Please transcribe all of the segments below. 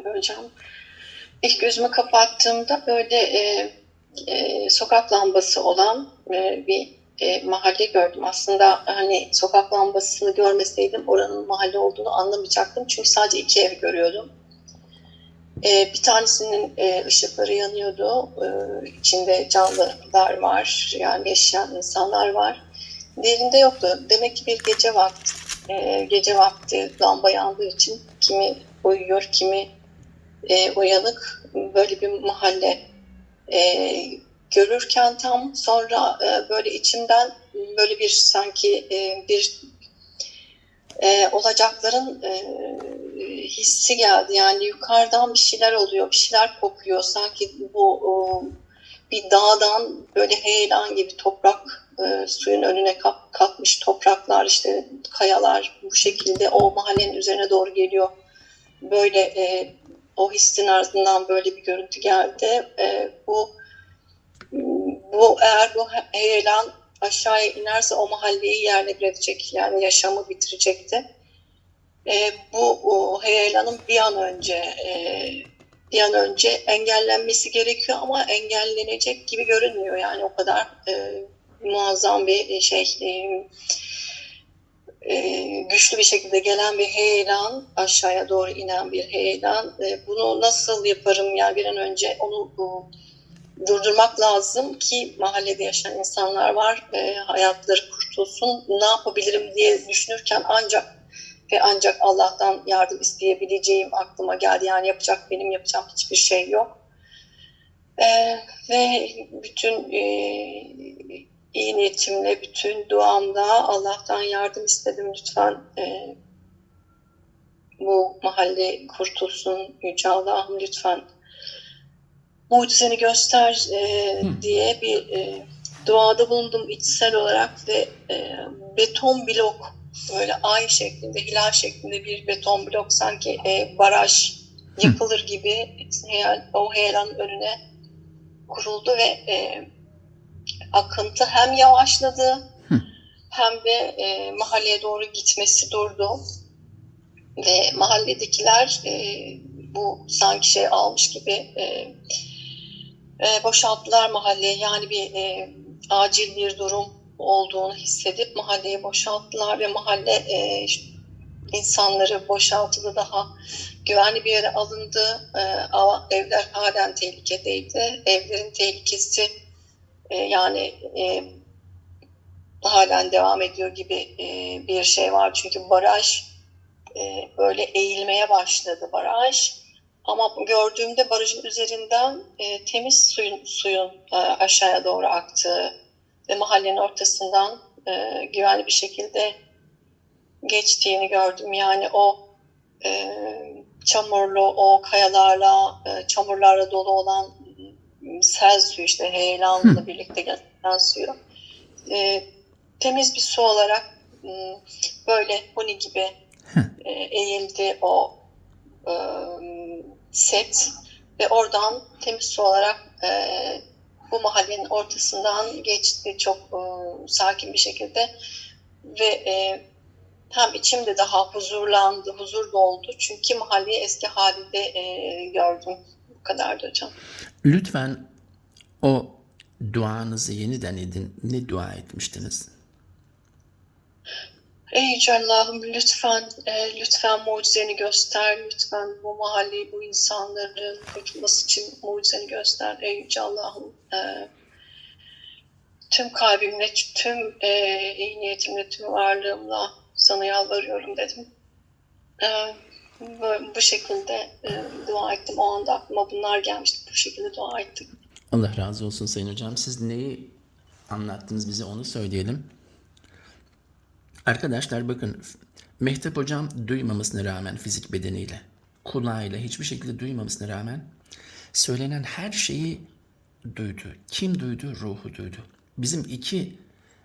hocam. İlk gözümü kapattığımda böyle e, e, sokak lambası olan e, bir e, mahalle gördüm. Aslında hani sokak lambasını görmeseydim oranın mahalle olduğunu anlamayacaktım. Çünkü sadece iki ev görüyordum. E, bir tanesinin e, ışıkları yanıyordu. E, içinde canlılar var. Yani yaşayan insanlar var. Diğerinde yoktu. Demek ki bir gece vakti. E, gece vakti lamba yandığı için kimi uyuyor, kimi e, uyanık. Böyle bir mahalle e, görürken tam sonra e, böyle içimden böyle bir sanki e, bir e, olacakların e, hissi geldi. Yani yukarıdan bir şeyler oluyor, bir şeyler kopuyor. Sanki bu o, bir dağdan böyle heyelan gibi toprak e, suyun önüne kap, kalkmış topraklar işte kayalar bu şekilde o mahallenin üzerine doğru geliyor. Böyle e, o hissin ardından böyle bir görüntü geldi. E, bu bu eğer bu heyelan aşağıya inerse o mahalleyi yerle bir edecek. Yani yaşamı bitirecekti. E, bu o, heyelanın bir an önce e, bir an önce engellenmesi gerekiyor ama engellenecek gibi görünmüyor. Yani o kadar e, muazzam bir şey e, e, güçlü bir şekilde gelen bir heyelan, aşağıya doğru inen bir heyelan. E, bunu nasıl yaparım? Yani bir an önce onu bu, durdurmak lazım ki mahallede yaşayan insanlar var. E, hayatları kurtulsun. Ne yapabilirim diye düşünürken ancak ve ancak Allah'tan yardım isteyebileceğim aklıma geldi. Yani yapacak benim yapacağım hiçbir şey yok. E, ve bütün e, iyi niyetimle, bütün duamda Allah'tan yardım istedim. Lütfen e, bu mahalle kurtulsun. Yüce Allah'ım lütfen mucizeni göster e, diye bir e, duada bulundum içsel olarak ve e, beton blok böyle ay şeklinde, hilal şeklinde bir beton blok sanki e, baraj yıkılır gibi heyal, o heyelanın önüne kuruldu ve e, akıntı hem yavaşladı hem de e, mahalleye doğru gitmesi durdu. Ve mahalledekiler e, bu sanki şey almış gibi e, e, boşalttılar mahalleyi. Yani bir e, acil bir durum olduğunu hissedip mahalleyi boşalttılar ve mahalle e, insanları boşaltıldı daha güvenli bir yere alındı. E, ama evler halen tehlikedeydi. Evlerin tehlikesi e, yani e, halen devam ediyor gibi e, bir şey var. Çünkü baraj e, böyle eğilmeye başladı baraj. Ama gördüğümde barajın üzerinden e, temiz suyun, suyun e, aşağıya doğru aktığı ve mahallenin ortasından e, güvenli bir şekilde geçtiğini gördüm. Yani o e, çamurlu, o kayalarla, e, çamurlarla dolu olan sel suyu işte heyelanla birlikte gelen suyu. E, temiz bir su olarak m, böyle huni gibi e, eğildi o e, set. Ve oradan temiz su olarak e, bu mahallenin ortasından geçti çok e, sakin bir şekilde. Ve e, hem içimde daha huzurlandı, huzur doldu. Çünkü mahalleyi eski halinde e, gördüm. Bu kadardı hocam. Lütfen o duanızı yeniden edin. Ne dua etmiştiniz? Ey Allah'ım lütfen, e, lütfen mucizeni göster. Lütfen bu mahalleyi, bu insanların kurtulması için mucizeni göster. Ey Yüce Allah'ım e, tüm kalbimle, tüm e, iyi niyetimle, tüm varlığımla sana yalvarıyorum dedim. E, bu, bu şekilde e, dua ettim. O anda aklıma bunlar gelmişti. Bu şekilde dua ettim. Allah razı olsun Sayın Hocam. Siz neyi anlattınız bize onu söyleyelim. Arkadaşlar bakın Mehtap Hocam duymamasına rağmen fizik bedeniyle, kulağıyla hiçbir şekilde duymamasına rağmen söylenen her şeyi duydu. Kim duydu? Ruhu duydu. Bizim iki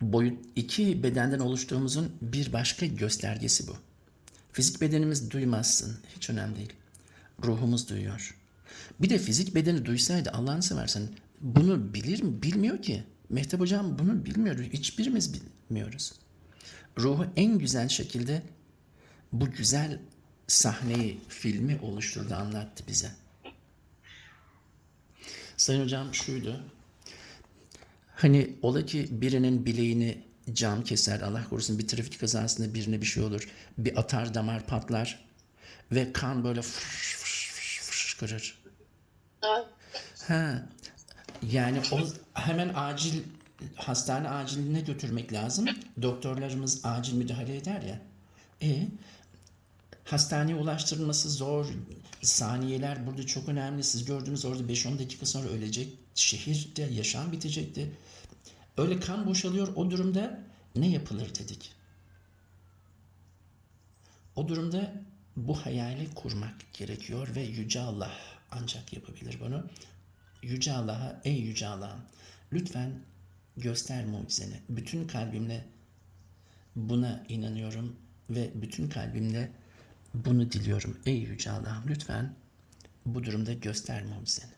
boyut, iki bedenden oluştuğumuzun bir başka göstergesi bu. Fizik bedenimiz duymazsın. Hiç önemli değil. Ruhumuz duyuyor. Bir de fizik bedeni duysaydı Allah'ını seversen bunu bilir mi? Bilmiyor ki. Mehtap Hocam bunu bilmiyor. Hiçbirimiz bilmiyoruz. Ruhu en güzel şekilde bu güzel sahneyi, filmi oluşturdu, anlattı bize. Sayın hocam şuydu. Hani ola ki birinin bileğini cam keser, Allah korusun bir trafik kazasında birine bir şey olur. Bir atar damar patlar ve kan böyle fış fış Ha, Ha. Yani o hemen acil hastane aciline götürmek lazım. Doktorlarımız acil müdahale eder ya. E hastaneye ulaştırılması zor. Saniyeler burada çok önemli. Siz gördünüz orada 5-10 dakika sonra ölecek. Şehirde yaşam bitecekti. Öyle kan boşalıyor. O durumda ne yapılır dedik. O durumda bu hayali kurmak gerekiyor ve Yüce Allah ancak yapabilir bunu. Yüce Allah'a, ey Yüce Allah'ım lütfen göster mucizeni. Bütün kalbimle buna inanıyorum ve bütün kalbimle bunu diliyorum. Ey Yüce Allah'ım lütfen bu durumda göster mucizeni.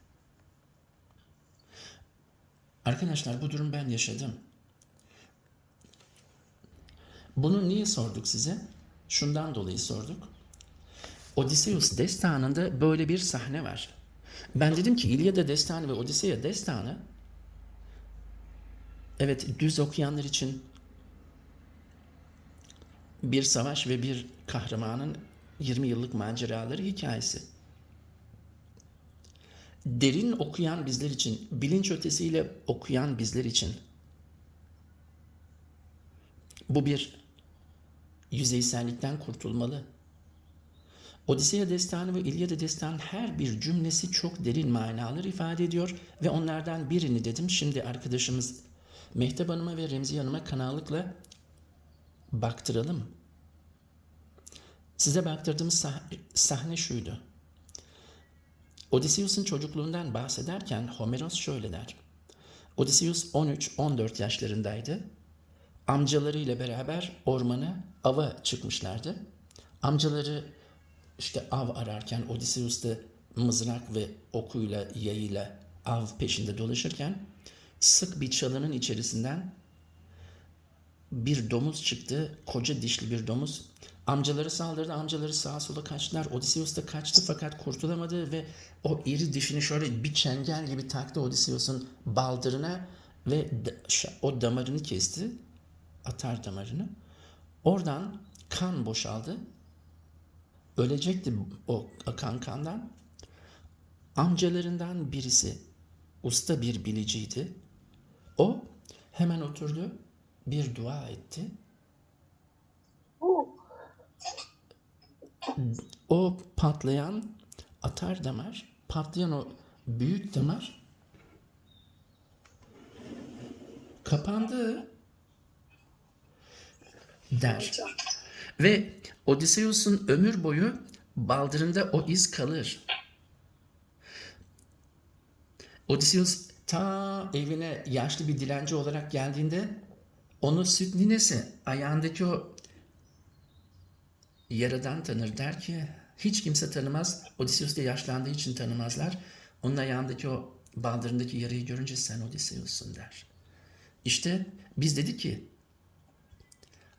Arkadaşlar bu durum ben yaşadım. Bunu niye sorduk size? Şundan dolayı sorduk. Odysseus destanında böyle bir sahne var. Ben dedim ki İlyada destanı ve Odisea destanı evet düz okuyanlar için bir savaş ve bir kahramanın 20 yıllık maceraları hikayesi. Derin okuyan bizler için, bilinç ötesiyle okuyan bizler için bu bir yüzeysellikten kurtulmalı. Odisea destanı ve İlyada destanı her bir cümlesi çok derin manalar ifade ediyor ve onlardan birini dedim. Şimdi arkadaşımız Mehtap Hanım'a ve Remzi Hanım'a kanallıkla baktıralım. Size baktırdığımız sah- sahne şuydu. Odysseus'un çocukluğundan bahsederken Homeros şöyle der. Odysseus 13-14 yaşlarındaydı. Amcalarıyla beraber ormana ava çıkmışlardı. Amcaları işte av ararken Odysseus da mızrak ve okuyla, yayıyla av peşinde dolaşırken sık bir çalının içerisinden bir domuz çıktı. Koca dişli bir domuz. Amcaları saldırdı. Amcaları sağa sola kaçtılar. Odysseus da kaçtı fakat kurtulamadı ve o iri dişini şöyle bir çengel gibi taktı Odysseus'un baldırına ve o damarını kesti. Atar damarını. Oradan kan boşaldı. Ölecekti o akan kandan. Amcalarından birisi usta bir biliciydi. O hemen oturdu, bir dua etti. O patlayan atar damar, patlayan o büyük damar kapandı der. Ve Odysseus'un ömür boyu baldırında o iz kalır. Odysseus ta evine yaşlı bir dilenci olarak geldiğinde onu süt ninesi ayağındaki o yaradan tanır der ki hiç kimse tanımaz. Odysseus da yaşlandığı için tanımazlar. Onun ayağındaki o baldırındaki yarayı görünce sen Odysseus'sun der. İşte biz dedik ki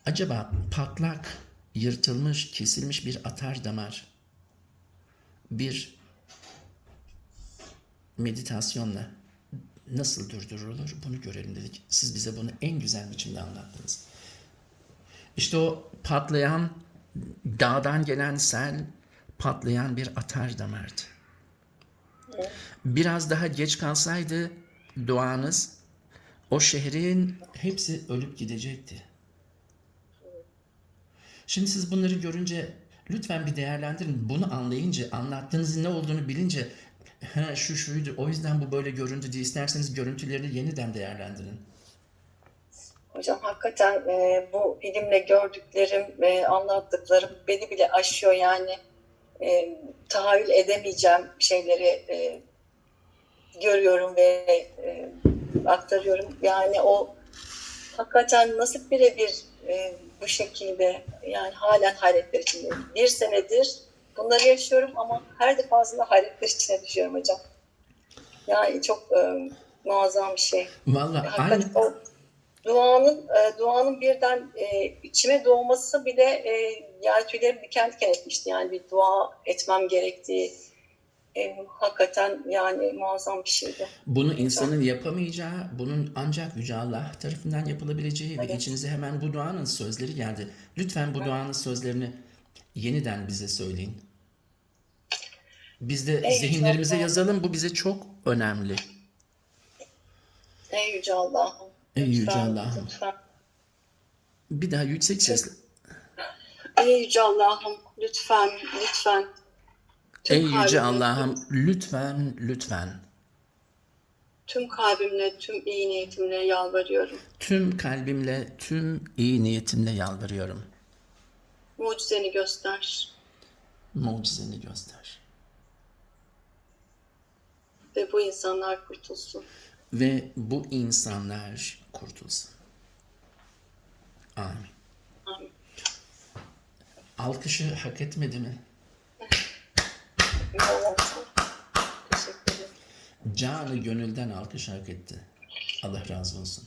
Acaba patlak, yırtılmış, kesilmiş bir atar damar bir meditasyonla nasıl durdurulur bunu görelim dedik. Siz bize bunu en güzel biçimde anlattınız. İşte o patlayan, dağdan gelen sel patlayan bir atar damardı. Biraz daha geç kalsaydı duanız o şehrin hepsi ölüp gidecekti. Şimdi siz bunları görünce lütfen bir değerlendirin. Bunu anlayınca, anlattığınızın ne olduğunu bilince ha, şu şuydu o yüzden bu böyle göründü diye isterseniz görüntülerini yeniden değerlendirin. Hocam hakikaten e, bu filmle gördüklerim, e, anlattıklarım beni bile aşıyor yani. E, tahayyül edemeyeceğim şeyleri e, görüyorum ve e, aktarıyorum. Yani o hakikaten nasıl birebir e, bu şekilde yani halen hayretler içindeyim. Bir senedir bunları yaşıyorum ama her defasında hayretler içine düşüyorum hocam. Yani çok e, muazzam bir şey. Vallahi aynı Hakikaten o duanın e, duanın birden e, içime doğması bile e, yani tüylerim diken diken etmişti. Yani bir dua etmem gerektiği e, hakikaten yani muazzam bir şeydi. Bunu insanın yapamayacağı, bunun ancak Yüce Allah tarafından yapılabileceği ve Evet. içinize hemen bu duanın sözleri geldi. Lütfen bu duanın sözlerini yeniden bize söyleyin. Biz de Ey zihinlerimize Yüce yazalım. Bu bize çok önemli. Ey Yüce Allah'ım. Ey Yüce Allah'ım. Bir daha yüksek sesle. Ey Yüce Allah'ım lütfen lütfen. Ey Yüce Allah'ım lütfen lütfen Tüm kalbimle, tüm iyi niyetimle yalvarıyorum. tüm kalbimle, tüm iyi niyetimle yalvarıyorum. Mucizeni göster Mucizeni göster. ve bu insanlar kurtulsun. Ve bu insanlar kurtulsun. Amin. Amin. Alkışı hak etmedi mi? Allah'ım, Teşekkür ederim. Canı gönülden alkış hak etti. Allah razı olsun.